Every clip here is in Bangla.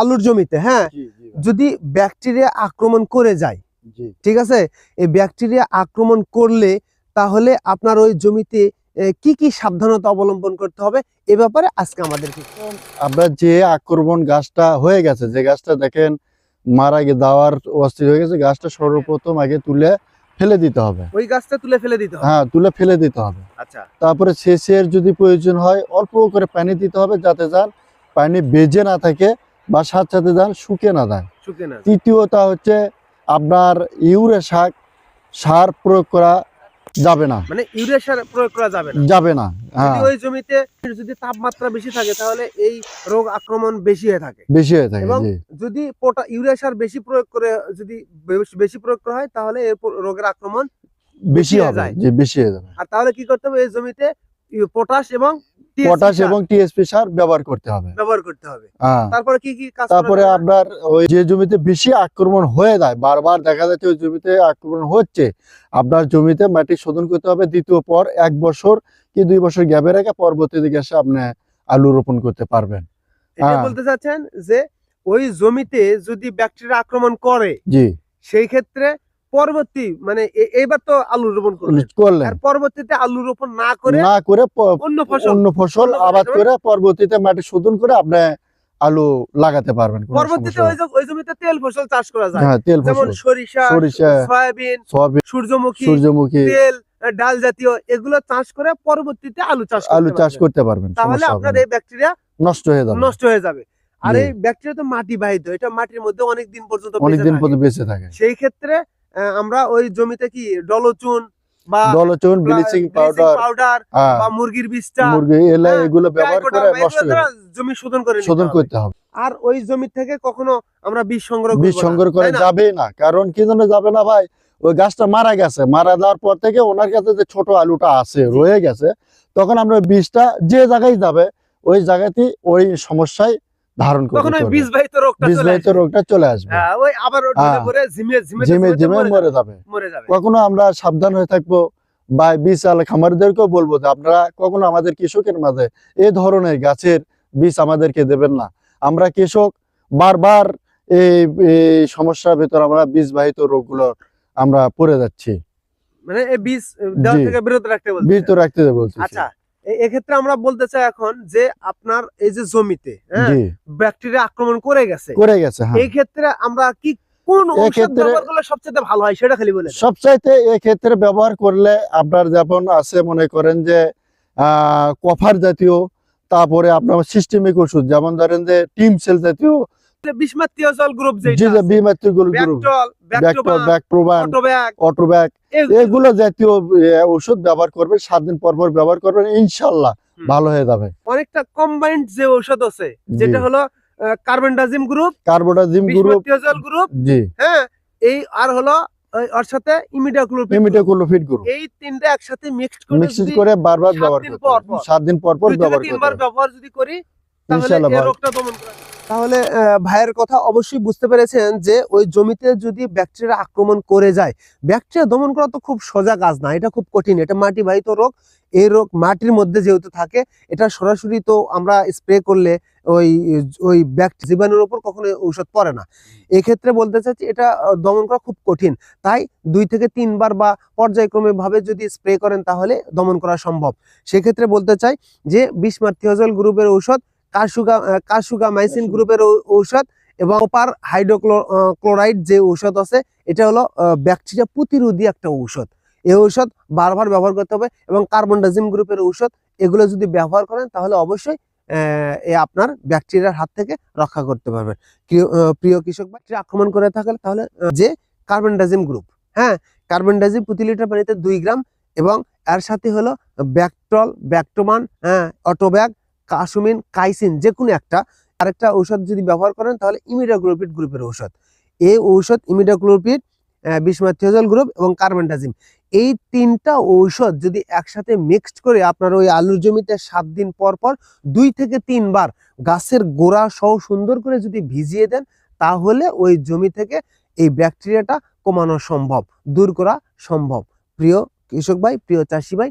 আলুর জমিতে হ্যাঁ? যদি ব্যাকটেরিয়া আক্রমণ করে যায় ঠিক আছে? এই ব্যাকটেরিয়া আক্রমণ করলে তাহলে আপনার ওই জমিতে কি কি সাবধানতা অবলম্বন করতে হবে? এ ব্যাপারে আজকে আমাদেরকে আপনার যে আক্রমণ গাছটা হয়ে গেছে যে গাছটা দেখেন মারা গিয়ে দেওয়ার অস্থির হয়ে গেছে গাছটা সর্বপ্রথম আগে তুলে ফেলে দিতে হবে। ওই গাছটা তুলে ফেলে দিতে হবে? হ্যাঁ তুলে ফেলে দিতে হবে। আচ্ছা। তারপরে সেচের যদি প্রয়োজন হয় অল্প করে পানি দিতে হবে যাতে যান পানি বেজে না থাকে। বা সাথে সাথে যান শুকে না শুকে তৃতীয়টা হচ্ছে আপনার ইউরে শাক সার প্রয়োগ করা যাবে না। মানে ইউরিয়া সার প্রয়োগ করা যাবে না। যাবে না হ্যাঁ। ওই জমিতে যদি তাপমাত্রা বেশি থাকে তাহলে এই রোগ আক্রমণ বেশি হয়ে থাকে। বেশি হয়ে থাকে এবং যদি পোটা ইউরিয়া সার বেশি প্রয়োগ করে যদি বেশি প্রয়োগ করা হয় তাহলে এর রোগের আক্রমণ বেশি হয়ে হবে যায়। জি বেশি হয়ে যাবে। আর তাহলে কি করতে হবে? এই জমিতে পটাশ এবং পটাশ এবং টিএসপি সার ব্যবহার করতে হবে। ব্যবহার করতে হবে। হ্যাঁ। তারপরে কি কি কাজ তারপরে আপনার ওই যে জমিতে বেশি আক্রমণ হয়ে যায় বারবার দেখা যাচ্ছে ওই জমিতে আক্রমণ হচ্ছে আপনার জমিতে মাটি শোধন করতে হবে দ্বিতীয় পর এক বছর কি দুই বছর গ্যাপে রেখে পরবর্তী দিকে এসে আপনি আলু রোপণ করতে পারবেন। এটা হ্যাঁ। বলতে চাচ্ছেন যে ওই জমিতে যদি ব্যাকটেরিয়া আক্রমণ করে জি। সেই ক্ষেত্রে পরবর্তী মানে এ- এইবার তো আলু রোপণ করলেন। পরবর্তীতে আলু রোপণ না করে না করে অন্য ফসল। অন্য ফসল আবাদ করে পরবর্তীতে মাটি শোধন করে আপনি আলু লাগাতে পারবেন পরবর্তীতে ওই জমিতে তেল ফসল চাষ করা যায়। হ্যাঁ তেল ফসল। সরিষা সরিষা সয়াবিন সয়াবিন সূর্যমুখী সূর্যমুখী। তেল ডাল জাতীয় এগুলো চাষ করে পরবর্তীতে আলু চাষ আলু চাষ করতে পারবেন তাহলে আপনার এই ব্যাকটেরিয়া নষ্ট হয়ে যাবে। নষ্ট হয়ে যাবে। আর এই ব্যাকটেরিয়া তো মাটি বাহিত এটা মাটির মধ্যে অনেক দিন পর্যন্ত অনেকদিন পর্যন্ত বেঁচে থাকে। সেই ক্ষেত্রে আমরা ওই জমিতে কি ডলচুন বা দলচুন ব্লিচিং পাউডার পাউডার বা মুরগির বীজটা। মুরগি এলা হ্যাঁ, এগুলো ব্যবহার করে নষ্ট করে জমি শোধন করে শোধন করতে হবে। আর ওই জমি থেকে কখনো আমরা বীজ সংগ্রহ বীজ সংগ্রহ করে যাবে না? কারণ কি জন্য যাবে না ভাই? ওই গাছটা মারা গেছে মারা যাওয়ার পর থেকে ওনার কাছে যে ছোট আলুটা আছে রয়ে গেছে তখন আমরা বীজটা যে জায়গায় যাবে ওই জায়গাতেই ওই সমস্যায় ধারণ করে তখন ওই রোগটা বীজ চলে বাহিত আসবে। রোগটা চলে আসবে। হ্যাঁ, ওই আবার হ্যাঁ। ঝিমে ঝিমে জিমে জিমে মরে যাবে মরে যাবে। কখনো আমরা সাবধান হয়ে থাকব বা বীজ আল খামারিদেরকেও বলব যে আপনারা কখনো আমাদের কৃষকের মাঝে এই ধরনের গাছের বীজ আমাদেরকে দেবেন না। আমরা কৃষক বারবার এই সমস্যার ভেতর আমরা বীজ বীজবাহিত রোগগুলো আমরা পড়ে যাচ্ছি। মানে এই বীজ দেওয়া থেকে বিরত রাখতে তো রাখতে বলছি আচ্ছা এক্ষেত্রে আমরা বলতে চাই এখন যে আপনার এই যে জমিতে ব্যাকটেরিয়া আক্রমণ করে গেছে। করে গেছে হ্যাঁ। এই ক্ষেত্রে আমরা কি কোন ঔষধ ব্যবহার করলে সবচেয়ে ভালো হয়? সেটা খালি বলে দেন। সবচাইতে এক্ষেত্রে ব্যবহার করলে আপনার যেমন আছে মনে করেন যে আহ কফার জাতীয় তারপরে আপনার সিস্টেমিক ওষুধ যেমন ধরেন যে টিম সেল জাতীয় গ্রুপ যেটা যে বিমাত্রিগুলো ব্যাকটল ব্যাকটোর ব্যাকটোবান ব্যাকপ্রোবান অটোব্যাক অটোব্যাক এগুলো জাতীয় ওষুধ ব্যবহার করবেন সাত দিন পর পর ব্যবহার করবেন ইনশাল্লাহ ভালো হয়ে যাবে। অনেকটা কম্বাইন্ড যে ঔষধ আছে যেটা হলো কার্বেন্ডাজিম গ্রুপ গ্রুপ গ্রুপ জি। হ্যাঁ এই আর হলো ওর সাথে ইমিডাক্লোপিড গ্রুপ এই তিনটা একসাথে মিক্সড করে মিক্স করে বারবার ব্যবহার করতে সাত দিন পর পর ব্যবহার করতে তিনবার ব্যবহার যদি করি তাহলে ভাইয়ের কথা অবশ্যই বুঝতে পেরেছেন যে ওই জমিতে যদি ব্যাকটেরিয়া আক্রমণ করে যায় ব্যাকটেরিয়া দমন করা তো খুব সোজা কাজ না এটা খুব কঠিন। এটা মাটি বাহিত রোগ এই রোগ মাটির মধ্যে যেহেতু থাকে এটা সরাসরি তো আমরা স্প্রে করলে ওই ওই ব্যাকট জীবাণুর উপর কখনো ঔষধ পড়ে না। এক্ষেত্রে বলতে চাচ্ছি এটা দমন করা খুব কঠিন। তাই দুই থেকে তিনবার বা পর্যায়ক্রমে ভাবে যদি স্প্রে করেন তাহলে দমন করা সম্ভব। সেক্ষেত্রে বলতে চাই যে বিষ মার্থিওজল গ্রুপের ঔষধ আহ, কাশুগা মাইসিন গ্রুপের ঔষধ এবং ওপার হাইড্রোক্লোরাইড যে ঔষধ আছে এটা হলো ব্যাকটেরিয়া প্রতিরোধী একটা ঔষধ। এই ঔষধ বারবার ব্যবহার করতে হবে এবং কার্বনডাজিম গ্রুপের ঔষধ এগুলো যদি ব্যবহার করেন তাহলে অবশ্যই এ আপনার ব্যাকটেরিয়ার হাত থেকে রক্ষা করতে পারবেন। প্রিয়- কৃষক ব্যাকটেরিয়া আক্রমণ করে থাকলে তাহলে যে কার্বনডাজিম গ্রুপ হ্যাঁ কার্বনডাজিম প্রতি লিটার পানিতে দুই গ্রাম এবং এর সাথে হলো ব্যাকটল ব্যাকটোমান হ্যাঁ অটোব্যাগ কাসুমিন কাইসিন যে কোনো একটা, আরেকটা ঔষধ যদি ব্যবহার করেন তাহলে ইমিডাক্লোপিড গ্রুপের ঔষধ। এই ঔষধ ইমিডাক্লোপিড বিসমাথিওজল গ্রুপ এবং কার্বনডাজিম এই তিনটা ঔষধ যদি একসাথে মিক্সড করে আপনার ওই আলুর জমিতে সাত দিন পর পর দুই থেকে তিনবার গাছের গোড়া সহ সুন্দর করে যদি ভিজিয়ে দেন, তাহলে ওই জমি থেকে এই ব্যাকটেরিয়াটা কমানো সম্ভব, দূর করা সম্ভব। প্রিয় কৃষক ভাই, প্রিয় চাষি ভাই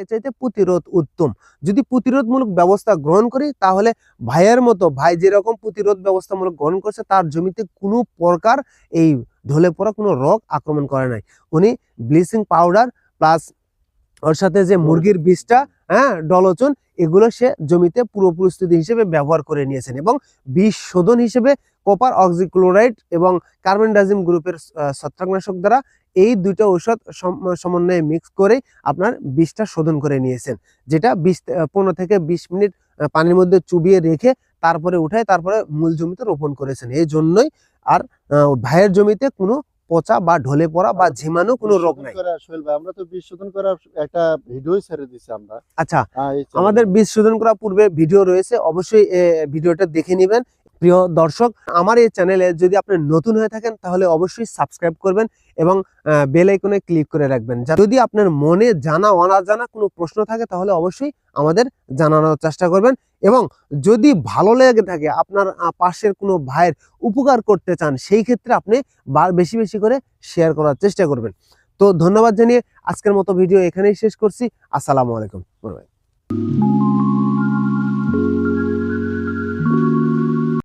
এর চাইতে প্রতিরোধ উত্তম। যদি প্রতিরোধমূলক ব্যবস্থা গ্রহণ করি, তাহলে ভাইয়ের মতো ভাই যেরকম প্রতিরোধ ব্যবস্থামূলক গ্রহণ করছে, তার জমিতে কোনো প্রকার এই ঢলে পড়া কোনো রোগ আক্রমণ করে নাই। উনি ব্লিচিং পাউডার প্লাস ওর সাথে যে মুরগির বিষটা হ্যাঁ ডলচন এগুলো সে জমিতে পুরো প্রস্তুতি হিসেবে ব্যবহার করে নিয়েছেন এবং বিষ শোধন হিসেবে কপার অক্সিক্লোরাইড এবং কার্বনডাজিম গ্রুপের ছত্রাকনাশক দ্বারা এই দুটো ঔষধ সম- সমন্বয়ে মিক্স করে আপনার বিষটা শোধন করে নিয়েছেন। যেটা বিশ পনেরো থেকে বিশ মিনিট পানির মধ্যে চুবিয়ে রেখে তারপরে উঠায়, তারপরে মূল জমিতে রোপণ করেছেন। এই জন্যই আর ভাইয়ের জমিতে কোনো পচা বা ঢলে পড়া বা ঝিমানো কোনো রোগ নাই আমরা তো বীজ শোধন করার একটা ভিডিও ছেড়ে দিছি আমরা। আচ্ছা। আমাদের বীজ শোধন করার পূর্বে ভিডিও রয়েছে অবশ্যই ভিডিওটা দেখে নেবেন। প্রিয় দর্শক আমার এই চ্যানেলে যদি আপনি নতুন হয়ে থাকেন তাহলে অবশ্যই সাবস্ক্রাইব করবেন এবং বেল আইকনে ক্লিক করে রাখবেন। যদি আপনার মনে জানা অনা জানা কোনো প্রশ্ন থাকে তাহলে অবশ্যই আমাদের জানানোর চেষ্টা করবেন। এবং যদি ভালো লেগে থাকে, আপনার পাশের কোনো ভাইয়ের উপকার করতে চান, সেই ক্ষেত্রে আপনি বেশি বেশি করে শেয়ার করার চেষ্টা করবেন। তো ধন্যবাদ জানিয়ে আজকের মতো ভিডিও এখানেই শেষ করছি। আসসালামু আলাইকুম।